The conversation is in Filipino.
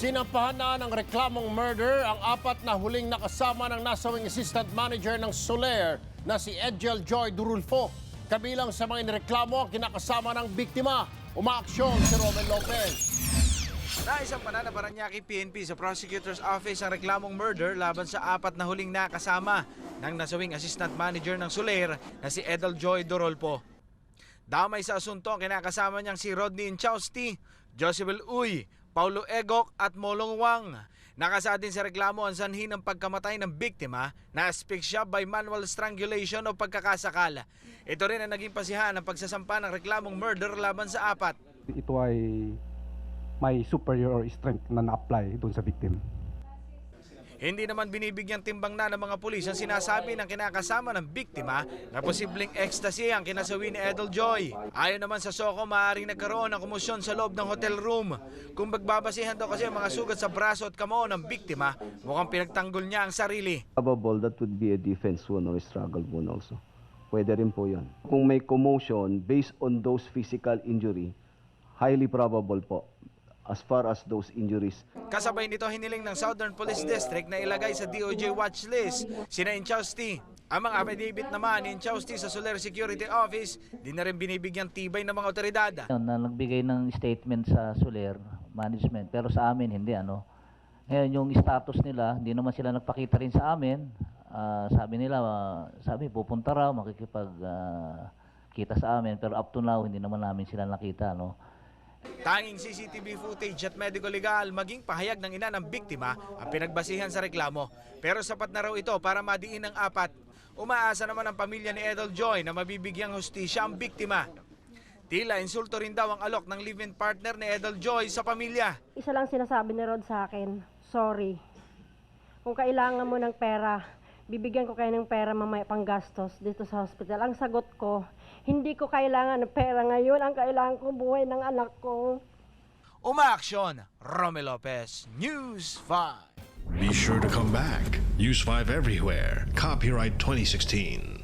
Sinampahan na ng reklamong murder ang apat na huling nakasama ng nasawing assistant manager ng Soler na si Edgel Joy Durulfo. Kabilang sa mga inireklamo ang kinakasama ng biktima. Umaaksyon si Roman Lopez. Naisang pa na na Paranaque PNP sa prosecutor's office ang reklamong murder laban sa apat na huling nakasama ng nasawing assistant manager ng Soler na si Edel Joy Dorolpo. Damay sa asunto ang kinakasama niyang si Rodney Inchausti, Josebel Uy, Paulo Egok at Molong Wang. Nakasa din sa reklamo ang sanhi ng pagkamatay ng biktima na asphyxia by manual strangulation o pagkakasakal. Ito rin ang naging pasihan ng pagsasampa ng reklamong murder laban sa apat. ito ay may superior strength na na-apply doon sa victim. Hindi naman binibigyang timbang na ng mga pulis ang sinasabi ng kinakasama ng biktima na posibleng ecstasy ang kinasawi ni Edel Joy. Ayon naman sa Soko, maaaring nagkaroon ng kumusyon sa loob ng hotel room. Kung magbabasihan daw kasi ang mga sugat sa braso at kamao ng biktima, mukhang pinagtanggol niya ang sarili. Probable that would be a defense wound or a struggle wound also. Pwede rin po yun. Kung may commotion based on those physical injury, highly probable po as far as those injuries Kasabay nito hiniling ng Southern Police District na ilagay sa DOJ watch list sina Inchausti. Ang mga affidavit naman ni Inchausti sa Soler Security Office, di na rin binibigyang tibay ng mga otoridad. Na nagbigay ng statement sa Soler management pero sa amin hindi ano. Ngayon yung status nila, hindi naman sila nagpakita rin sa amin. Ah, sabi nila, ah, sabi pupunta raw makikipag ah, kita sa amin pero up to now hindi naman namin sila nakita no. Tanging CCTV footage at medical legal maging pahayag ng ina ng biktima ang pinagbasihan sa reklamo. Pero sapat na raw ito para madiin ang apat. Umaasa naman ang pamilya ni Edel Joy na mabibigyang hustisya ang biktima. Tila insulto rin daw ang alok ng live-in partner ni Edel Joy sa pamilya. Isa lang sinasabi ni Rod sa akin, sorry. Kung kailangan mo ng pera, bibigyan ko kayo ng pera mamaya pang gastos dito sa hospital. Ang sagot ko, hindi ko kailangan ng pera ngayon. Ang kailangan ko buhay ng anak ko. Umaaksyon, Romy Lopez, News 5. Be sure to come back. Use 5 everywhere. Copyright 2016.